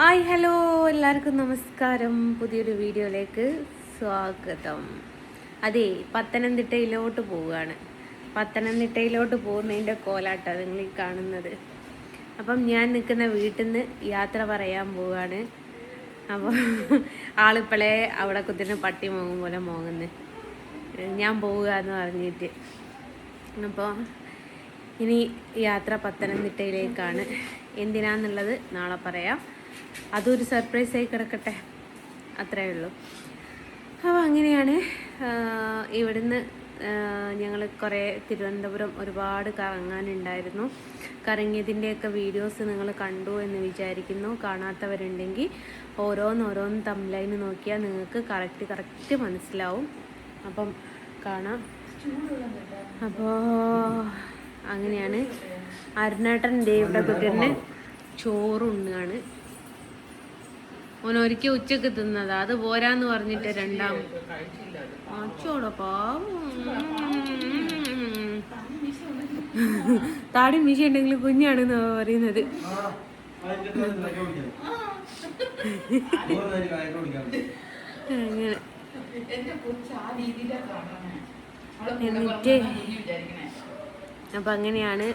Hi hello എല്ലാവർക്കും നമസ്കാരം. പുതിയൊരു വീഡിയോയിലേക്ക് സ്വാഗതം. അതെ പത്തനംതിട്ടയിലോട്ട് പോവുകയാണ്. പത്തനംതിട്ടയിലോട്ട് പോകുന്നതിന്റെ കോലാട്ടാണ് നിങ്ങൾ ഈ കാണുന്നത്. അപ്പം ഞാൻ നിൽക്കുന്ന വീട്ടിൽ നിന്ന് യാത്ര പറയാൻ പോവുകയാണ്. അപ്പോൾ ആളിപ്പോഴേ അവിടെ കുത്തിന് പട്ടി മോങ്ങും പോലെ മോങ്ങുന്നു ഞാൻ പോവുക എന്ന് പറഞ്ഞിട്ട്. അപ്പോൾ ഇനി യാത്ര പത്തനംതിട്ടയിലേക്കാണ്. എന്തിനാന്നുള്ളത് നാളെ പറയാം. അതൊരു സർപ്രൈസായി കിടക്കട്ടെ. അത്രയേ ഉള്ളൂ. അപ്പോൾ അങ്ങനെയാണ് ഇവിടുന്ന് ഞങ്ങൾ കുറേ തിരുവനന്തപുരം ഒരുപാട് കറങ്ങാനുണ്ടായിരുന്നു. കറങ്ങിയതിന്റെയൊക്കെ വീഡിയോസ് നിങ്ങൾ കണ്ടു എന്ന് വിചാരിക്കുന്നു. കാണാത്തവരുണ്ടെങ്കിൽ ഓരോന്നോരോന്ന് തമ്മിലൈന് നോക്കിയാൽ നിങ്ങൾക്ക് കറക്റ്റ് കറക്റ്റ് മനസ്സിലാവും. അപ്പം കാണാം. അപ്പോൾ അങ്ങനെയാണ്. അരുണേട്ടന്റെ ഇവിടെ കുട്ടീന്റെ ചോറുണ്ണാണ്. ഓൻ ഒരിക്കൽ ഉച്ചയ്ക്ക് തിന്നതാ. അത് പോരാന്ന് പറഞ്ഞിട്ട് രണ്ടാം താടി മീശ ഉണ്ടെങ്കിൽ കുഞ്ഞാണെന്ന് പറയുന്നത്. അങ്ങനെ. എന്നിട്ട് അപ്പൊ അങ്ങനെയാണ്.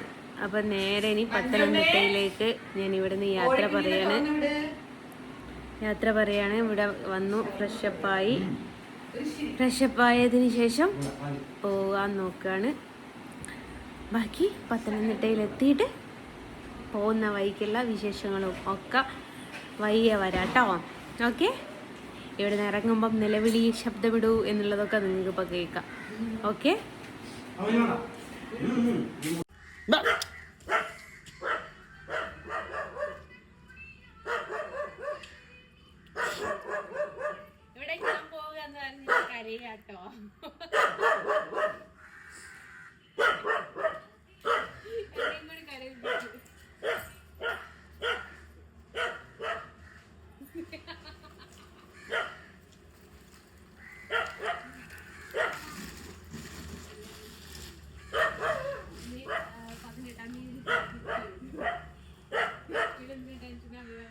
അപ്പൊ നേരെ ഇനി പത്തനംതിട്ടയിലേക്ക് ഞാൻ ഇവിടുന്ന് യാത്ര പറയാണ്. യാത്ര പറയാണ്. ഇവിടെ വന്നു. ഫ്രഷപ്പായി. ഫ്രഷപ്പായതിനു ശേഷം പോകാൻ നോക്കുകയാണ് ബാക്കി പത്തനംതിട്ടയിൽ എത്തിയിട്ട് പോകുന്ന വഴിക്കുള്ള വിശേഷങ്ങളും ഒക്കെ വയ്യ വരാട്ടോ ഓക്കെ? ഇവിടെ നിന്ന് ഇറങ്ങുമ്പം നിലവിളി ശബ്ദമിടൂ എന്നുള്ളതൊക്കെ നിങ്ങൾക്ക് ഇപ്പോൾ കേൾക്കാം. ഓക്കെ ഇവിടെ ഞാൻ പോകാന്ന് പറഞ്ഞിട്ട് കരയാട്ടോ എന്നെയും കൂടി കരയിപ്പിച്ചു. ഇനി, ആ, പതിനെട്ടാം തീയതി ഇതെന്ത് ടെൻഷനാ വീഴാ?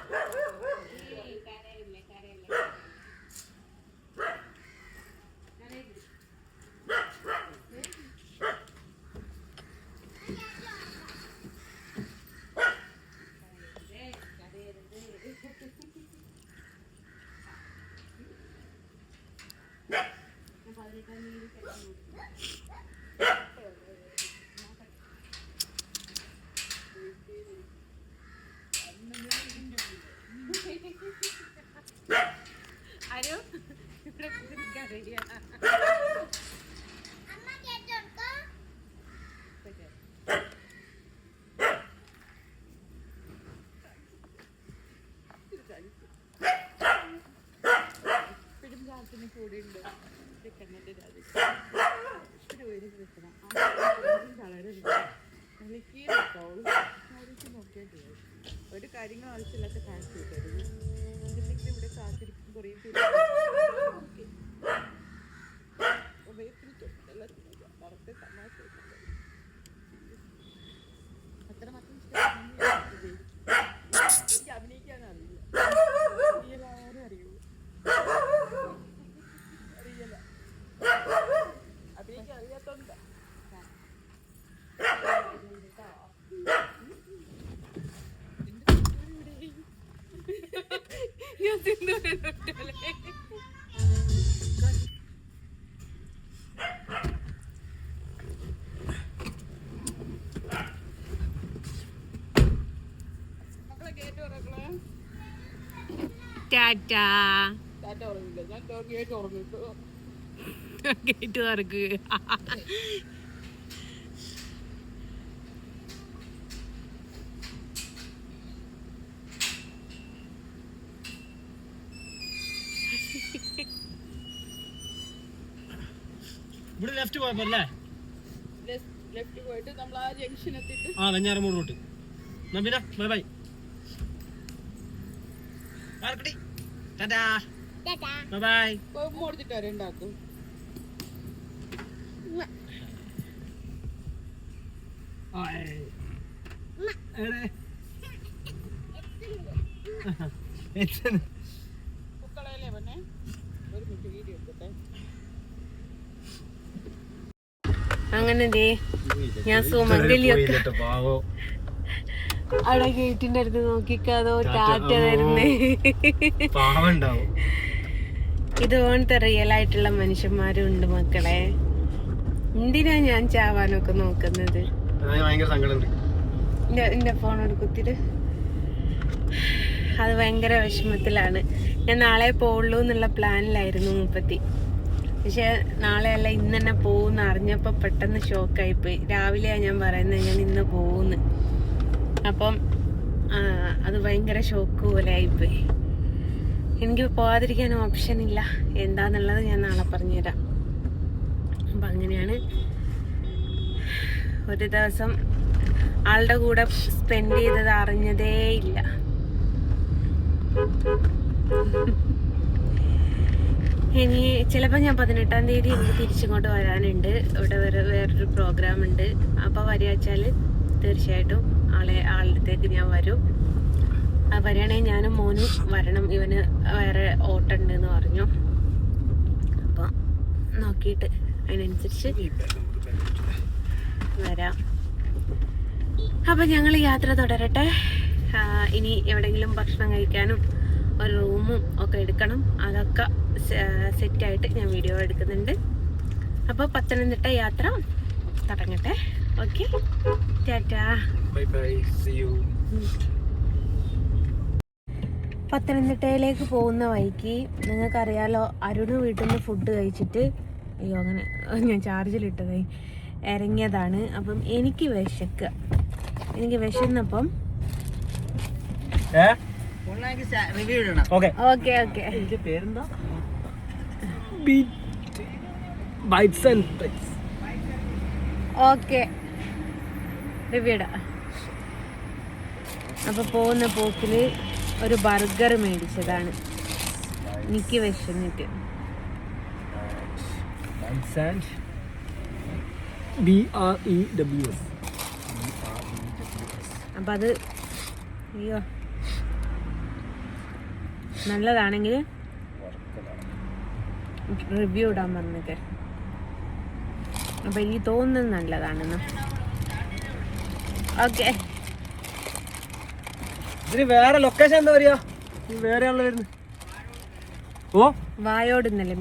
ഏയ് കരയില്ലേ, കരയില്ലേ. കരയില്ലേ. കരയരുത്, കരയരുത്. ഞാൻ പതിനെട്ടാം തീയതി കെട്ടുന്നു. ആരോ ഇവിടെ കരയാ ഒരു കാര്യങ്ങൾ ആവശ്യമില്ലാത്ത കാശ് കിട്ടരുത് ഇവിടെ കാത്തിരിക്കും കുറേ ടാറ്റാ. ഗേറ്റ് തുറക്കുക ഇവിടെ ലെഫ്റ്റ് പോയപ്പോ അല്ലേ? ലെഫ്റ്റ് പോയിട്ട് നമ്മൾ ആ ജംഗ്ഷൻ എത്തിയിട്ട് ആ വെഞ്ഞാറമൂട് റോട്ട്. എന്നാ പിന്നെ ബൈ ബൈ ആർക്കടി ടാറ്റാ. ബൈ ബൈ കൊടുത്തിട്ട് വരണ്ടാക്കും പൂക്കളയല്ലേ പെണ്ണേ? ഒരു മിനിറ്റ് വീഡിയോ എടുക്കട്ടെ. അങ്ങനെ ഞാൻ സുമംഗലിയൊക്കെ അവിടെ ഗേറ്റിന്റെ അടുത്ത് നോക്കിക്കാതോ ടാറ്റ തരുന്നേ. ഇതുപോലത്തെ റിയൽ ആയിട്ടുള്ള മനുഷ്യന്മാരും ഉണ്ട് മക്കളെ. എന്തിനാ ഞാൻ ചാവാനൊക്കെ നോക്കുന്നത്? എന്റെ ഫോൺ എടുക്കുത്തിട്ട് അത് ഭയങ്കര വിഷമത്തിലാണ്. ഞാൻ നാളെ പോവുള്ളൂ എന്നുള്ള പ്ലാനിലായിരുന്നു മുപ്പത്തി. പക്ഷെ നാളെ അല്ല ഇന്ന് തന്നെ പോകുന്ന അറിഞ്ഞപ്പോൾ പെട്ടെന്ന് ഷോക്കായിപ്പോയി രാവിലെയാ ഞാൻ പറയുന്നത് ഞാൻ ഇന്ന് പോകുന്നു അപ്പം അത് ഭയങ്കര ഷോക്ക് പോലെ ആയിപ്പോയി. എനിക്ക് പോകാതിരിക്കാൻ ഓപ്ഷൻ ഇല്ല. എന്താന്നുള്ളത് ഞാൻ നാളെ പറഞ്ഞുതരാം. അപ്പം അങ്ങനെയാണ് ഒരു ദിവസം ആളുടെ കൂടെ സ്പെൻഡ് ചെയ്തത് അറിഞ്ഞതേ ഇല്ല. ഇനി ചിലപ്പോൾ ഞാൻ പതിനെട്ടാം തീയതി എനിക്ക് തിരിച്ചിങ്ങോട്ട് വരാനുണ്ട്. ഇവിടെ വേറെ വേറൊരു പ്രോഗ്രാം ഉണ്ട്. അപ്പോൾ വരികച്ചാൽ തീർച്ചയായിട്ടും ആളെ ആളുടെ അടുത്തേക്ക് ഞാൻ വരും. വരികയാണെങ്കിൽ ഞാനും മോനും വരണം. ഇവന് വേറെ ഓട്ടുണ്ട് എന്ന് പറഞ്ഞു. അപ്പോൾ നോക്കിയിട്ട് അതിനനുസരിച്ച് വരാം. അപ്പം ഞങ്ങൾ യാത്ര തുടരട്ടെ. ഇനി എവിടെങ്കിലും ഭക്ഷണം കഴിക്കാനും ഒരു റൂമും ഒക്കെ എടുക്കണം. അതൊക്കെ സെറ്റായിട്ട് ഞാൻ വീഡിയോ എടുക്കുന്നുണ്ട്. അപ്പോൾ പത്തനംതിട്ട യാത്ര തുടങ്ങട്ടെ. ഓക്കെ ടാറ്റാ ബൈ ബൈ സീ യു പത്തനംതിട്ടയിലേക്ക് പോകുന്ന വഴിക്ക് നിങ്ങൾക്കറിയാലോ അരുണ് വീട്ടിൽ നിന്ന് ഫുഡ് കഴിച്ചിട്ട് അയ്യോ അങ്ങനെ ഞാൻ ചാർജിലിട്ടതേ ഇറങ്ങിയതാണ്. അപ്പം എനിക്ക് വിശക്കുക എനിക്ക് വിശന്നപ്പം ഏ? റിവ്യൂ ഇടണം. ഓക്കെ ഓക്കെ ഓക്കെ റിവ്യൂട. അപ്പൊ പോകുന്ന പോക്കിൽ ഒരു ബർഗർ മേടിച്ചതാണ്. എനിക്ക് വിശന്നിട്ട്. എസ് അപ്പൊ അത് അയ്യോ. നല്ലതാണെങ്കിൽ റിവ്യൂ ഇടാൻ പറഞ്ഞിട്ട്. അപ്പൊ എനിക്ക് തോന്നുന്നത് നല്ലതാണെന്ന്. ഓക്കെ ഇതിന് വേറെ ലൊക്കേഷൻ എന്താ പറയാ? വേറെ ആണല്ലോ വരുന്നത് ഓ? വായോട് ഇന്നലെ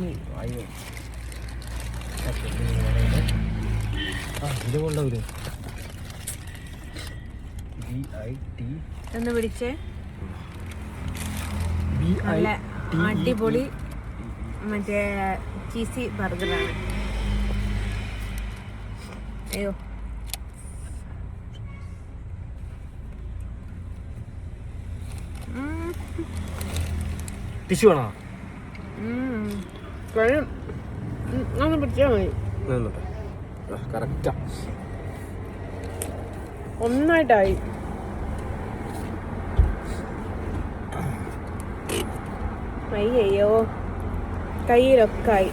ഒന്ന് പിടിച്ചേ. നല്ല അടിപൊളി മറ്റേ ചീസി ബർഗറാണ് അയ്യോ. ടിഷ്യൂ ആണോ ഉം. കൊള്ളാം. ഉം, ഒന്ന് പിടിച്ചാൽ മതി. കറക്റ്റാ ഒന്നായിട്ടായി. അയ്യോ കയ്യിലൊക്കെ ആയി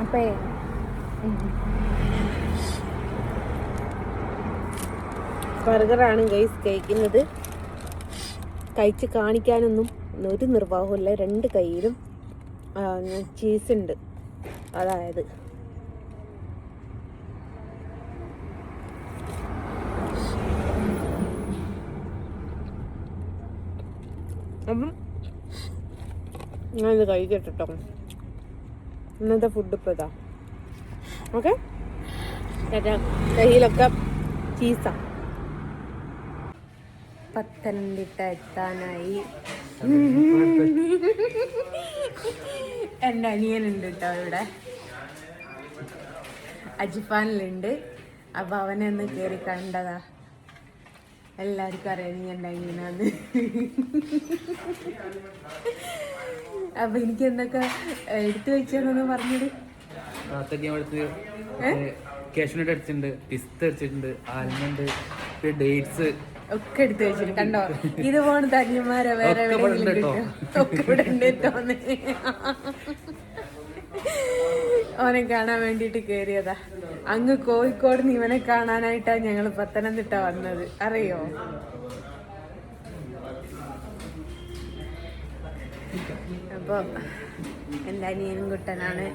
അപ്പേ. ബർഗറാണ് ഗൈസ് കഴിക്കുന്നത്. കഴിച്ച് കാണിക്കാനൊന്നും ഒരു നിർവാഹമില്ല രണ്ട് കയ്യിലും ചീസ് ഉണ്ട്. അതായത്. അപ്പം ഞാനിത് കഴിക്കട്ടെ കേട്ടോ ഇന്നത്തെ ഫുഡ് ഇപ്പോൾ ഇതാ. ഓക്കെ കയ്യിലൊക്കെ ചീസാ പത്തനംതിട്ട എത്താനായി. എന്റെ അനിയനുണ്ട് കേട്ടോ ഇവിടെ. അജിഫാനിലുണ്ട്. അപ്പൊ അവനെ ഒന്ന് കയറി കണ്ടതാ. എല്ലാവർക്കും അറിയാം എന്റെ അനിയനാന്ന് അപ്പൊ എനിക്ക് എന്തൊക്കെ എടുത്തു വെച്ചെന്നൊന്ന് പറഞ്ഞത് കാഷ്യൂനട്ട് അടിച്ചിട്ടുണ്ട് പിസ്ത അടിച്ചിട്ടുണ്ട് ആൽമണ്ട് ഡേറ്റ്സ് ഒക്കെ എടുത്തു വെച്ചിട്ട് കണ്ടോ? ഇതുപോലെ തനിമാരെ വേറെ എവിടെയെങ്കിലും കിട്ടും ഒക്കെ ഇവിടെ ഉണ്ട് ഓനെ കാണാൻ വേണ്ടിട്ട് കേറിയതാ. അങ്ങ് കോഴിക്കോട് നിന്ന് ഇവനെ കാണാനായിട്ടാ ഞങ്ങൾ പത്തനംതിട്ട വന്നത്. അറിയോ? അപ്പൊ എന്റെ അനിയനും കുട്ടനാണ്.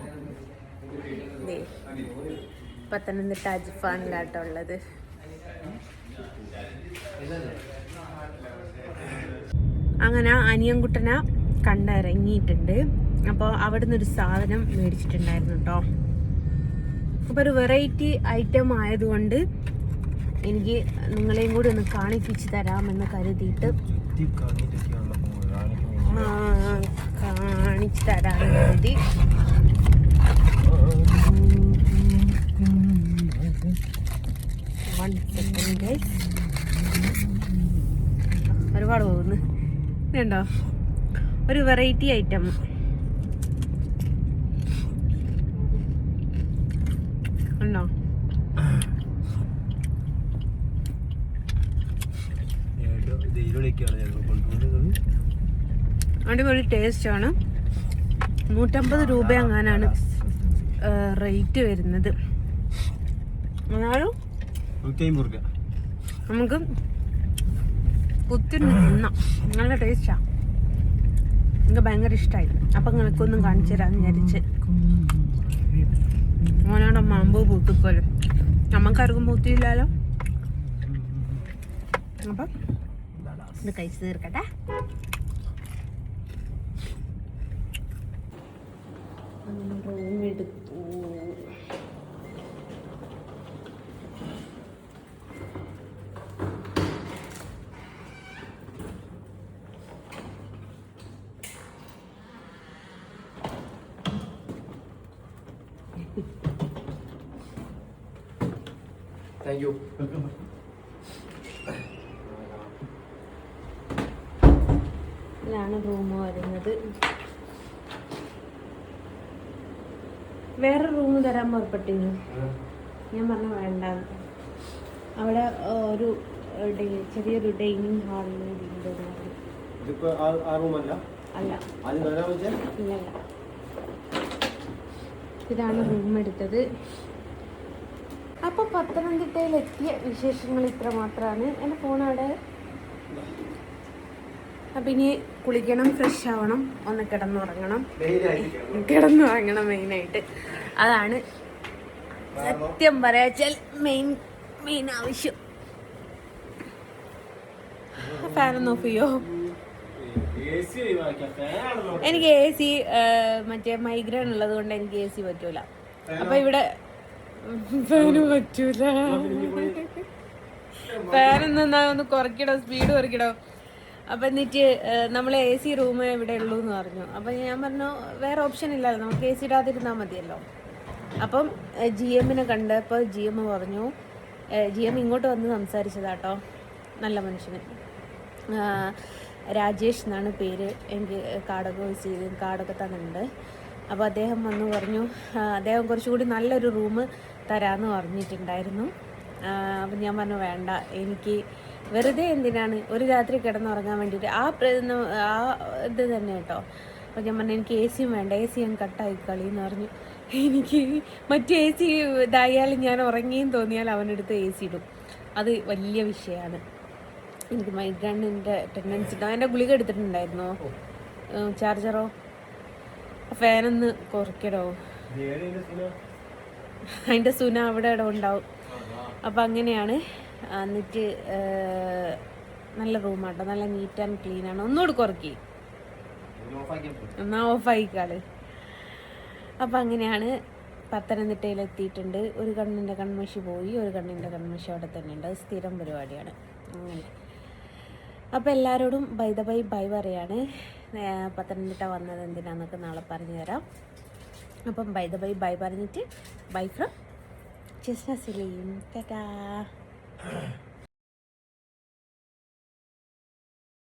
പത്തനംതിട്ട അജിഫാനിലാട്ടോ ഉള്ളത്. അങ്ങനെ അനിയൻകുട്ടനെ കണ്ടിറങ്ങിയിട്ടുണ്ട്. അപ്പോൾ അവിടെ നിന്നൊരു സാധനം മേടിച്ചിട്ടുണ്ടായിരുന്നു കേട്ടോ. അപ്പോൾ ഒരു വെറൈറ്റി ഐറ്റം ആയതുകൊണ്ട് എനിക്ക് നിങ്ങളെയും കൂടി ഒന്ന് കാണിപ്പിച്ച് തരാമെന്ന് കരുതിയിട്ട് കാണിച്ചു തരാമെന്ന് കരുതി. വൺ സെക്കൻഡ് ഒരുപാട് പോകുന്നു. ഇതുണ്ടോ? ഒരു വെറൈറ്റി ഐറ്റം ഉണ്ടോ? അടിപൊളി ടേസ്റ്റ് ആണ്. നൂറ്റമ്പത് രൂപ അങ്ങാനാണ് റേറ്റ് വരുന്നത്. എന്നാലും നമുക്ക് കുത്തിന്ന് തിന്നാം നല്ല ടേസ്റ്റാ എനിക്ക് ഭയങ്കര ഇഷ്ടമായി അപ്പം നിങ്ങൾക്കൊന്നും കാണിച്ചു തരാമെന്ന് വിചാരിച്ച്. മോനോടെ മാമ്പ് പൂത്തിപ്പോലെ നമുക്കാർക്കും പൂത്തിയില്ലല്ലോ അപ്പം ഇത് കഴിച്ച് തീർക്കട്ടെ. റൂം താങ്ക് യു ഇതാണ് റൂം വരുന്നത്. വേറെ റൂം തരാൻ പുറപ്പെട്ടിരുന്നു. ഞാൻ പറഞ്ഞു വേണ്ട. അവിടെ ഒരു ചെറിയൊരു ഡൈനിങ് ഹാളിന് ഇതാണ് റൂം എടുത്തത്. അപ്പോൾ പത്തനംതിട്ടയിലെത്തിയ വിശേഷങ്ങൾ ഇത്ര മാത്രമാണ് എന്റെ ഫോണവിടെ അപ്പം ഇനി കുളിക്കണം ഫ്രഷ് ആവണം ഒന്ന് കിടന്നുറങ്ങണം. കിടന്നുറങ്ങണം മെയിനായിട്ട്. അതാണ് സത്യം പറയാച്ചാൽ മെയിൻ മെയിൻ ആവശ്യം. ഫാനൊന്ന് ഓഫ് ചെയ്യോ? എനിക്ക് എ സി മറ്റേ മൈഗ്രെയിൻ ഉള്ളത് കൊണ്ട് എനിക്ക് എ സി പറ്റൂല. അപ്പൊ ഇവിടെ ഫാന് പറ്റൂല. ഫാനെന്നാ ഒന്ന് കുറയ്ക്കണോ സ്പീഡ് കുറയ്ക്കണോ അപ്പൊ എന്നിട്ട് നമ്മൾ എ സി റൂം ഇവിടെ ഉള്ളൂ എന്ന് പറഞ്ഞു. അപ്പൊ ഞാൻ പറഞ്ഞു വേറെ ഓപ്ഷൻ ഇല്ലല്ലോ നമുക്ക് എ സി ഇടാതിരുന്നാൽ മതിയല്ലോ. അപ്പം ജി എമ്മിനെ കണ്ടപ്പോൾ ജി എം പറഞ്ഞു ജി എം ഇങ്ങോട്ട് വന്ന് സംസാരിച്ചതാട്ടോ. നല്ല മനുഷ്യന്. രാജേഷ് എന്നാണ് പേര്. എനിക്ക് കാർഡൊക്കെ ചെയ്ത് കാർഡൊക്കെ തന്നിട്ടുണ്ട്. അപ്പോൾ അദ്ദേഹം വന്ന് പറഞ്ഞു അദ്ദേഹം കുറച്ചുകൂടി നല്ലൊരു റൂം തരാമെന്ന് പറഞ്ഞിട്ടുണ്ടായിരുന്നു. അപ്പം ഞാൻ പറഞ്ഞു വേണ്ട എനിക്ക് വെറുതെ എന്തിനാണ്? ഒരു രാത്രി കിടന്നുറങ്ങാൻ വേണ്ടിയിട്ട് ആ ആ ഇത് തന്നെ കേട്ടോ. അപ്പം ഞാൻ പറഞ്ഞു എനിക്ക് എ സിയും വേണ്ട എ സി ഞാൻ കട്ടായി കളി എന്ന് പറഞ്ഞു. എനിക്ക് മറ്റു എ സി ഇതായാലും ഞാൻ ഉറങ്ങിയും തോന്നിയാൽ അവനെടുത്ത് എ സി ഇടും. അത് വലിയ വിഷയമാണ് എനിക്ക് മൈഗ്രാൻഡിന്റെ ടെൻഡൻസി അതിന്റെ ഗുളിക എടുത്തിട്ടുണ്ടായിരുന്നോ? ചാർജറോ ഫാനൊന്ന് കുറയ്ക്കടോ. അതിന്റെ സുന അവിടെ ഇവിടെ ഉണ്ടാവും. അപ്പം അങ്ങനെയാണ് എന്നിട്ട് നല്ല റൂമാട്ടോ നല്ല നീറ്റ് ആൻഡ് ക്ലീൻ ആണ്. ഒന്നുകൂടി കുറക്കി എന്നാ ഓഫായിക്കാൾ അപ്പം അങ്ങനെയാണ് പത്തനംതിട്ടയിൽ എത്തിയിട്ടുണ്ട്. ഒരു കണ്ണിന്റെ കൺമഷി പോയി ഒരു കണ്ണിന്റെ കൺമഷി അവിടെ തന്നെ ഉണ്ട് അത് സ്ഥിരം പരിപാടിയാണ്. അങ്ങനെ. അപ്പോൾ എല്ലാവരോടും ബൈ ദ ബൈ ബൈ പറയാണ്. പത്തനംതിട്ട വന്നത് എന്തിനാന്നൊക്കെ നാളെ പറഞ്ഞു തരാം അപ്പം ബൈ ദ ബൈ ബൈ പറഞ്ഞിട്ട് ബൈ ഫ്രം ജസ്ന സലീം ടാറ്റാ